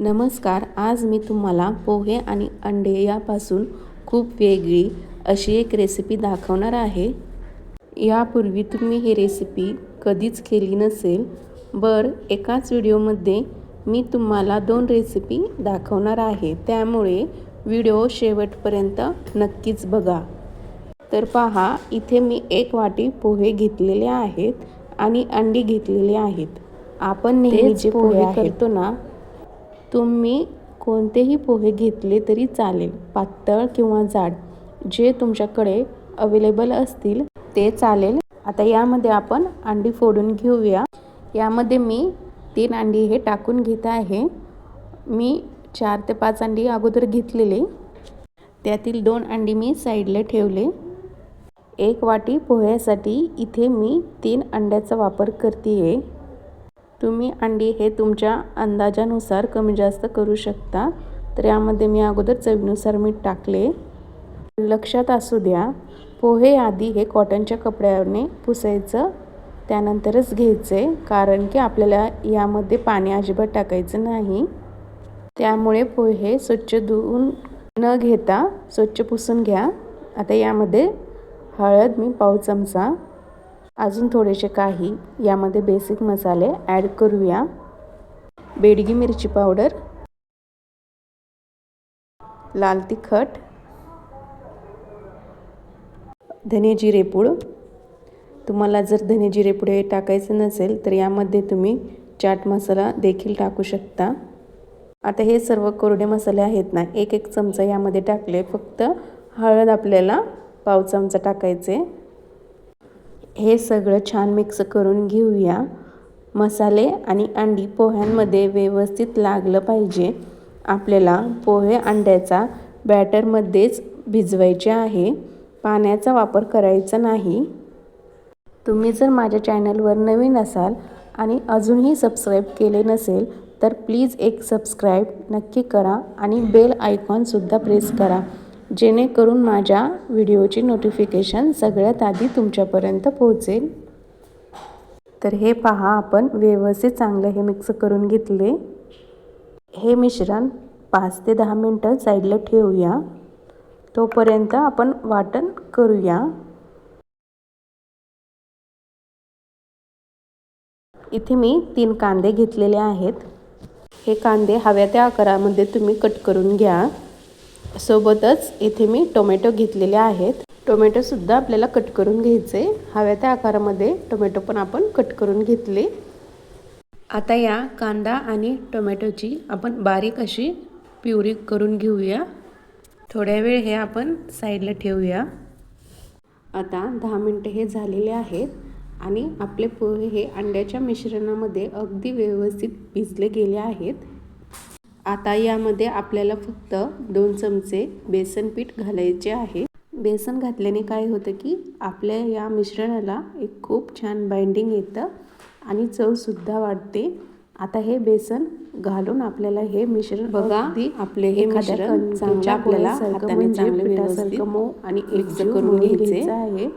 नमस्कार आज मी तुम्हाला पोहे आणि अंडे यापासून खूप वेगळी अशी एक रेसिपी दाखवणार आहे. यापूर्वी तुम्ही ही रेसिपी कधीच केली नसेल बर एकाच व्हिडिओमध्ये मी तुम्हाला दोन रेसिपी दाखवणार आहे. त्यामुळे व्हिडिओ शेवटपर्यंत नक्कीच बघा. तर पहा इथे मी एक वाटी पोहे घेतलेले आहेत आणि अंडी घेतलेली आहेत. आपण नेहमी जे पोहे करतो ना तुम्ही कोणतेही पोहे घेतले तरी चालेल. पातळ किंवा जाड. जे तुमच्याकडे अवेलेबल असतील ते चालेल. आता यामध्ये आपण अंडी फोडून घेऊया. यामध्ये मी तीन अंडी हे टाकून घेत आहे. मी चार ते पाच अंडी अगोदर घेतलेले. त्यातील दोन अंडी मी साईडला ठेवले. एक वाटी पोह्यासाठी इथे मी तीन अंड्याचा वापर करते आहे तुम्ही अंडी हे तुमच्या अंदाजानुसार कमी जास्त करू शकता. तर यामध्ये मी अगोदर चवीनुसार मीठ टाकले. लक्षात असू द्या पोहे आधी हे कॉटनच्या कपड्याने पुसायचं त्यानंतरच घ्यायचे कारण की आपल्याला यामध्ये पाणी अजिबात टाकायचं नाही. त्यामुळे पोहे स्वच्छ धुवून न घेता स्वच्छ पुसून घ्या. आता यामध्ये हळद मी पाव चमचा अजून थोडेसे काही यामध्ये बेसिक मसाले ॲड करूया. बेडगी मिरची पावडर लाल तिखट धने जिरेपूड तुम्हाला जर धने जिरेपूड हे टाकायचं नसेल तर यामध्ये तुम्ही चाट मसाला देखील टाकू शकता. आता हे सर्व कोरडे मसाले आहेत ना एक एक चमचा यामध्ये टाकले. फक्त हळद आपल्याला पाव चमचा टाकायचे. हे सगळं छान मिक्स करून घेऊया. मसाले आणि अंडी पोह्यांमध्ये व्यवस्थित लागलं पाहिजे. आपल्याला पोहे अंड्याचा बॅटरमध्येच भिजवायचे आहे. पाण्याचा वापर करायचा नाही. तुम्ही जर माझ्या चॅनलवर नवीन असाल आणि अजूनही सबस्क्राईब केले नसेल तर प्लीज एक सबस्क्राईब नक्की करा आणि बेल आयकॉनसुद्धा प्रेस करा. जेणेकरून माझ्या व्हिडिओची नोटिफिकेशन सगळ्यात आधी तुमच्यापर्यंत पोहोचेल. तर हे पहा आपण व्यवस्थित चांगलं हे मिक्स करून घेतले. हे मिश्रण पाच ते दहा मिनटं साईडला ठेवूया. तोपर्यंत आपण वाटण करूया. इथे मी तीन कांदे घेतलेले आहेत. हे कांदे हव्या त्या आकारामध्ये तुम्ही कट करून घ्या. सोबतच इथे मी टोमॅटो घेतलेले आहेत. टोमॅटोसुद्धा आपल्याला कट करून घ्यायचे. हव्या त्या आकारामध्ये टोमॅटो पण आपण कट करून घेतले. आता या कांदा आणि टोमॅटोची आपण बारीक अशी प्युरी करून घेऊया. थोड्या वेळ हे आपण साईडला ठेवूया. आता दहा मिनटं हे झालेले आहेत आणि आपले पोहे हे अंड्याच्या मिश्रणामध्ये अगदी व्यवस्थित भिजले गेले आहेत. आता यामध्ये आपल्याला फक्त दोन चमचे बेसन पीठ घालायचे आहे. बेसन घातल्याने काय होतं की आपल्या या मिश्रणाला एक खूप छान बाइंडिंग येतं आणि चवसुद्धा वाढते. आता हे बेसन घालून आपल्याला हे मिश्रण बघा आपले हे मिश्रण चांगलं आपल्याला हाताने चांगले पिठासारखं मऊ आणि करून घ्यायचे आहे.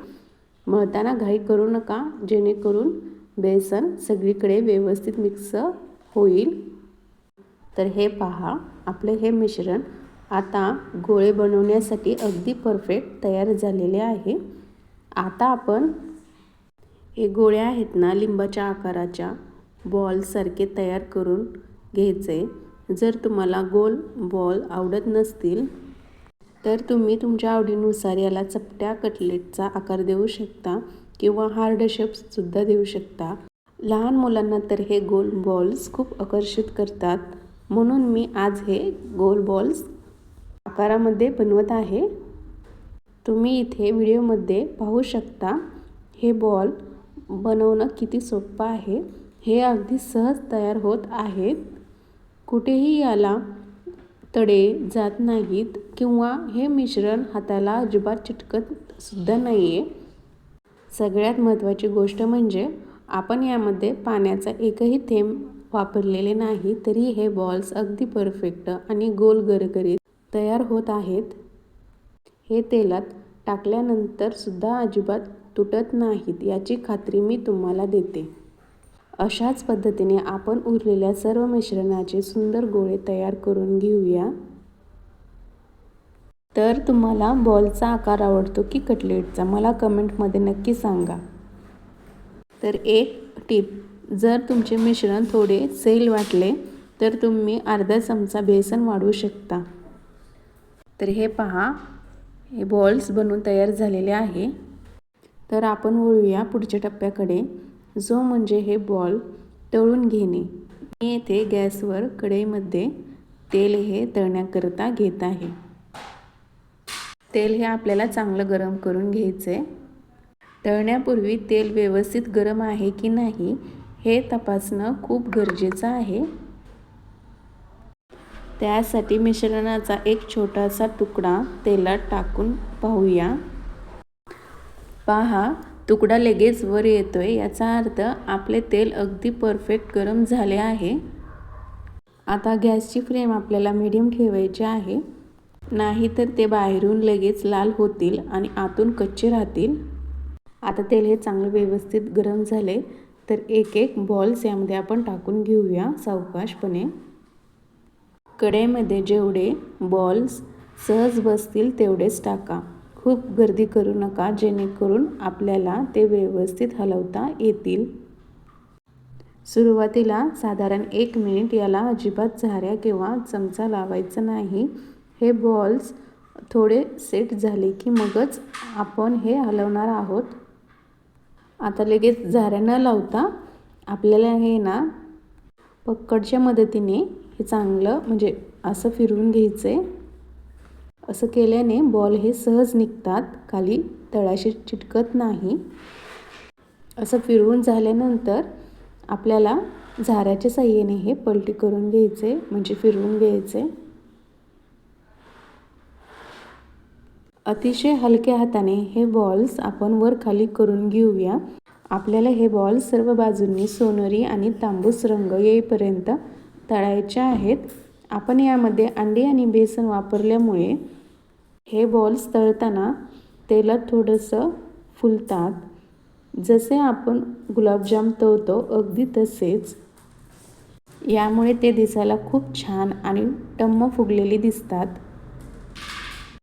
मळताना घाई करू नका जेणेकरून बेसन सगळीकडे व्यवस्थित मिक्स होईल. तर हे पहा आपले हे मिश्रण आता गोळे बनवण्यासाठी अगदी परफेक्ट तयार झालेले आहे. आता आपण हे गोळ्या आहेत ना लिंबाच्या आकाराच्या बॉलसारखे तयार करून घ्यायचे. जर तुम्हाला गोल बॉल आवडत नसतील तर तुम्ही तुमच्या आवडीनुसार याला चपट्या कटलेटचा आकार देऊ शकता किंवा हार्ड शेप्ससुद्धा देऊ शकता. लहान मुलांना तर हे गोल बॉल्स खूप आकर्षित करतात. म्हणून मी आज हे गोल बॉल्स आकारामध्ये बनवत आहे. तुम्ही इथे व्हिडिओमध्ये पाहू शकता हे बॉल बनवणं किती सोपं आहे. हे अगदी सहज तयार होत आहेत. कुठेही याला तडे जात नाहीत किंवा हे मिश्रण हाताला अजिबात चिटकत सुद्धा नाही आहे सगळ्यात महत्त्वाची गोष्ट म्हणजे आपण यामध्ये पाण्याचा एकही थेंब वापरलेले नाही तरी हे बॉल्स अगदी परफेक्ट आणि गोल गरगरीत तयार होत आहेत. हे तेलात टाकल्यानंतर सुद्धा अजिबात तुटत नाहीत याची खात्री मी तुम्हाला देते. अशाच पद्धतीने आपण उरलेल्या सर्व मिश्रणाचे सुंदर गोळे तयार करून घेऊया. तर तुम्हाला बॉलचा आकार आवडतो की कटलेटचा मला कमेंटमध्ये नक्की सांगा. तर एक टिप जर तुमचे मिश्रण थोडे सेल वाटले तर तुम्ही अर्धा चमचा बेसन वाढवू शकता. तर हे पहा हे बॉल्स बनून तयार झालेले आहे. तर आपण वळूया पुढच्या टप्प्याकडे जो म्हणजे हे बॉल तळून घेणे. मी येथे गॅसवर कढईमध्ये तेल हे तळण्याकरता घेत आहे. तेल हे आपल्याला चांगलं गरम करून घ्यायचं आहे तळण्यापूर्वी तेल व्यवस्थित गरम आहे की नाही हे तपासणं खूप गरजेचं आहे. त्यासाठी मिश्रणाचा एक छोटासा तुकडा तेलात टाकून पाहूया. पहा तुकडा लगेच वर येतोय याचा अर्थ आपले तेल अगदी परफेक्ट गरम झाले आहे. आता गॅसची फ्लेम आपल्याला मीडियम ठेवायची आहे. नाहीतर ते बाहेरून लगेच लाल होतील आणि आतून कच्चे राहतील. आता तेल हे चांगलं व्यवस्थित गरम झाले. तर एक एक बॉल्स यामध्ये आपण टाकून घेऊया सावकाशपणे. कढईमध्ये जेवढे बॉल्स सहज बसतील तेवढेच टाका. खूप गर्दी करू नका जेणेकरून आपल्याला ते व्यवस्थित हलवता येतील. सुरुवातीला साधारण एक मिनिट याला अजिबात झाऱ्या किंवा चमचा लावायचा नाही. हे बॉल्स थोडे सेट झाले की मगच आपण हे हलवणार आहोत. आता लगेच झाऱ्या न लावता आपल्याला हे ना पक्कडच्या मदतीने हे चांगलं म्हणजे असं फिरवून घ्यायचं आहे असं केल्याने बॉल हे सहज निघतात खाली तळाशी चिटकत नाही. असं फिरवून झाल्यानंतर आपल्याला झाऱ्याच्या साह्याने हे पलटी करून घ्यायचे म्हणजे फिरवून घ्यायचे अतिशय हलक्या हाताने हे बॉल्स आपण वर खाली करून घेऊया. आपल्याला हे बॉल्स सर्व बाजूंनी सोनेरी आणि तांबूस रंग येईपर्यंत तळायचे आहेत. आपण यामध्ये अंडी आणि बेसन वापरल्यामुळे हे बॉल्स तळताना तेलात थोडंसं फुलतात. जसे आपण गुलाबजाम तळतो अगदी तसेच. यामुळे ते दिसायला खूप छान आणि टम्म फुगलेली दिसतात.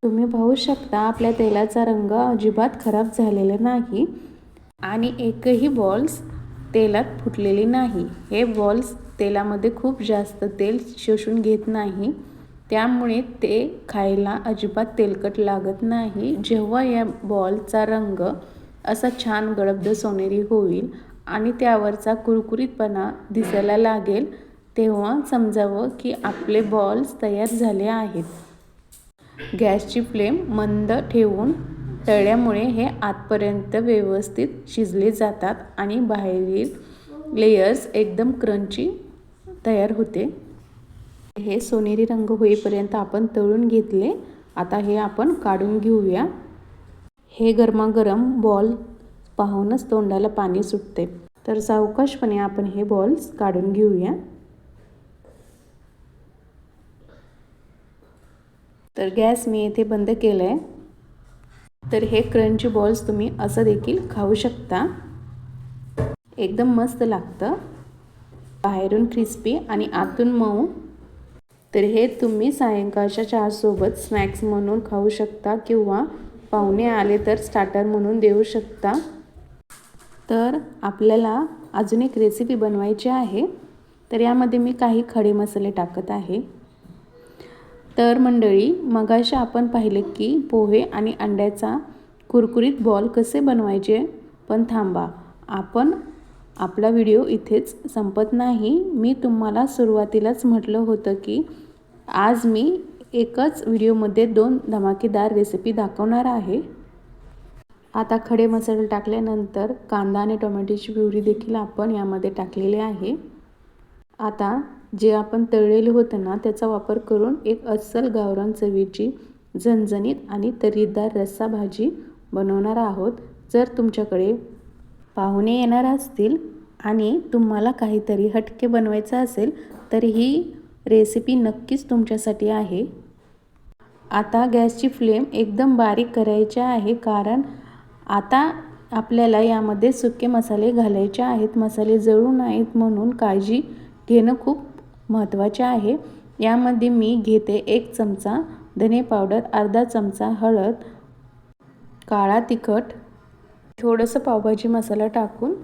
तुम्ही पाहू शकता आपल्या तेलाचा रंग अजिबात खराब झालेला नाही. आणि एकही बॉल्स तेलात फुटलेली नाही. हे बॉल्स तेलामध्ये खूप जास्त तेल शोषून घेत नाही. त्यामुळे ते खायला अजिबात तेलकट लागत नाही. जेव्हा या बॉलचा रंग असा छान गडबड सोनेरी होईल आणि त्यावरचा कुरकुरीतपणा दिसायला लागेल तेव्हा समजावं की आपले बॉल्स तयार झाले आहेत. गॅसची फ्लेम मंद ठेवून तळल्यामुळे हे आतपर्यंत व्यवस्थित शिजले जातात आणि बाहेरील लेयर्स एकदम क्रंची तयार होते. हे सोनेरी रंग होईपर्यंत आपण तळून घेतले. आता हे आपण काढून घेऊया. हे गरमागरम बॉल पाहूनच तोंडाला पाणी सुटते. तर सावकाशपणे आपण हे बॉल्स काढून घेऊया. तर गॅस मी येथे बंद केलं आहे तर हे क्रंची बॉल्स तुम्ही असं देखील खाऊ शकता. एकदम मस्त लागतं. बाहेरून क्रिस्पी आणि आतून मऊ. तर हे तुम्ही सायंकाळच्या चहासोबत स्नॅक्स म्हणून खाऊ शकता किंवा पाहुणे आले तर स्टार्टर म्हणून देऊ शकता. तर आपल्याला अजून एक रेसिपी बनवायची आहे. तर यामध्ये मी काही खडे मसाले टाकत आहे. तर मंडळी मगाशी आपण पाहिले की पोहे आणि अंड्याचा कुरकुरीत बॉल कसे बनवायचे? पण थांबा आपण आपला व्हिडिओ इथेच संपत नाही. मी तुम्हाला सुरुवातीलाच म्हटलं होतं की आज मी एकच व्हिडिओमध्ये दोन धमाकेदार रेसिपी दाखवणार आहे. आता खडे मसाले टाकल्यानंतर कांदा आणि टोमॅटोची प्युरी देखील आपण यामध्ये टाकलेले आहे. आता जे आपण तळलेलं होतं ना त्याचा वापर करून एक अस्सल गावरान चवीची झणझणीत आणि तरीदार रस्सा भाजी बनवणार आहोत. जर तुमच्याकडे पाहुणे येणार असतील आणि तुम्हाला काहीतरी हटके बनवायचं असेल तर ही रेसिपी नक्कीच तुमच्यासाठी आहे. आता गॅसची फ्लेम एकदम बारीक करायची आहे कारण आता आपल्याला यामध्ये सुके मसाले घालायचे आहेत. मसाले जळू नाहीत म्हणून काळजी घेणं खूप महत्त्वाचे आहे. यामध्ये मी घेते एक चमचा धने पावडर अर्धा चमचा हळद काळा तिखट थोडंसं पावभाजी मसाला टाकून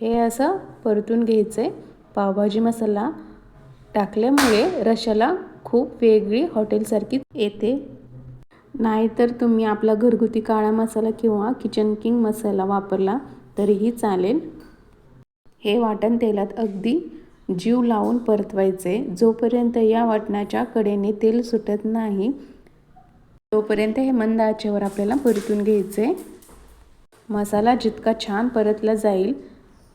हे असं परतून घ्यायचं. आहे पावभाजी मसाला टाकल्यामुळे रशाला खूप वेगळी हॉटेलसारखी येते. नाहीतर तुम्ही आपला घरगुती काळा मसाला किंवा किचन किंग मसाला वापरला तरीही चालेल. हे वाटण तेलात अगदी जीव लावून परतवायचे. जोपर्यंत या वाटणाच्या कडेने तेल सुटत नाही तोपर्यंत हे मंद आचेवर आपल्याला परतून घ्यायचे. मसाला जितका छान परतला जाईल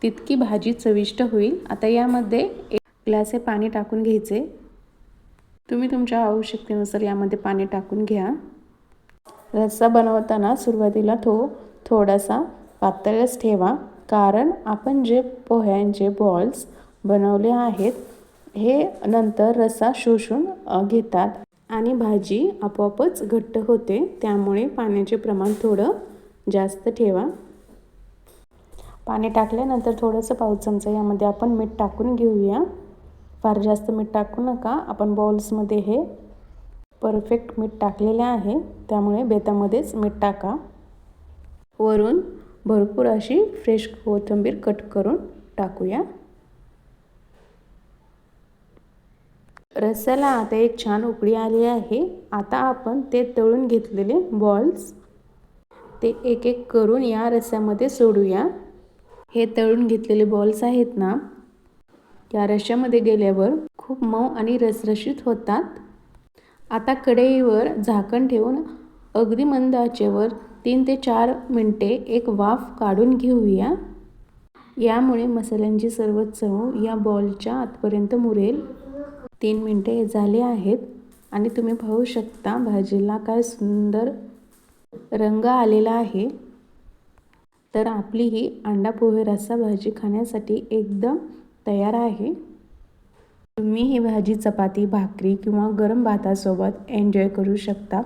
तितकी भाजी चविष्ट होईल. आता यामध्ये एक ग्लास हे पाणी टाकून घ्यायचे. तुम्ही तुमच्या आवश्यकतेनुसार यामध्ये पाणी टाकून घ्या. रस्सा बनवताना सुरुवातीला तो थोडासा पातळच ठेवा. कारण आपण जे पोह्यांचे बॉल्स बनवले आहेत. हे नंतर रस्सा शोषून घेतात आणि भाजी आपोआपच घट्ट होते. त्यामुळे पाण्याचे प्रमाण थोडं जास्त ठेवा. पाणी टाकल्यानंतर थोडंसं पाऊस चमचा यामध्ये आपण मीठ टाकून घेऊया. फार जास्त मीठ टाकू नका. आपण बॉल्समध्ये हे परफेक्ट मीठ टाकलेले आहे. त्यामुळे बेतामध्येच मीठ टाका. वरून भरपूर अशी फ्रेश कोथिंबीर कट करून टाकूया. रस्स्याला आता एक छान उकळी आली आहे. आता आपण ते तळून घेतलेले बॉल्स ते एक एक करून या रस्स्यामध्ये सोडूया. हे तळून घेतलेले बॉल्स आहेत ना या रश्श्यामध्ये गेल्यावर खूप मऊ आणि रसरशीत होतात. आता कढईवर झाकण ठेवून अगदी मंद आचेवर तीन ते चार मिनटे एक वाफ काढून घेऊया. यामुळे मसाल्यांची सर्व चव या बॉलच्या आतपर्यंत मुरेल. तीन मिनटे झाले आहेत आणि तुम्ही पाहू शकता भाजीला काय सुंदर रंग आलेला आहे. तर आपली ही अंडा पोहे रस्सा भाजी खाण्यासाठी एकदम तयार आहे. तुम्ही ही भाजी चपाती भाकरी किंवा गरम भातासोबत एन्जॉय करू शकता.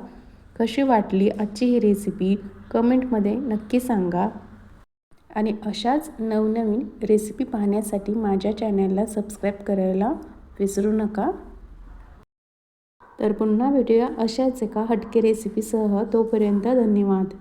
कशी वाटली आजची ही रेसिपी कमेंटमध्ये नक्की सांगा. आणि अशाच नवनवीन रेसिपी पाहण्यासाठी माझ्या चॅनलला सबस्क्राईब करायला विसरू नका. तर पुन्हा भेटूया अशाच एका हटके रेसिपीसह तोपर्यंत धन्यवाद.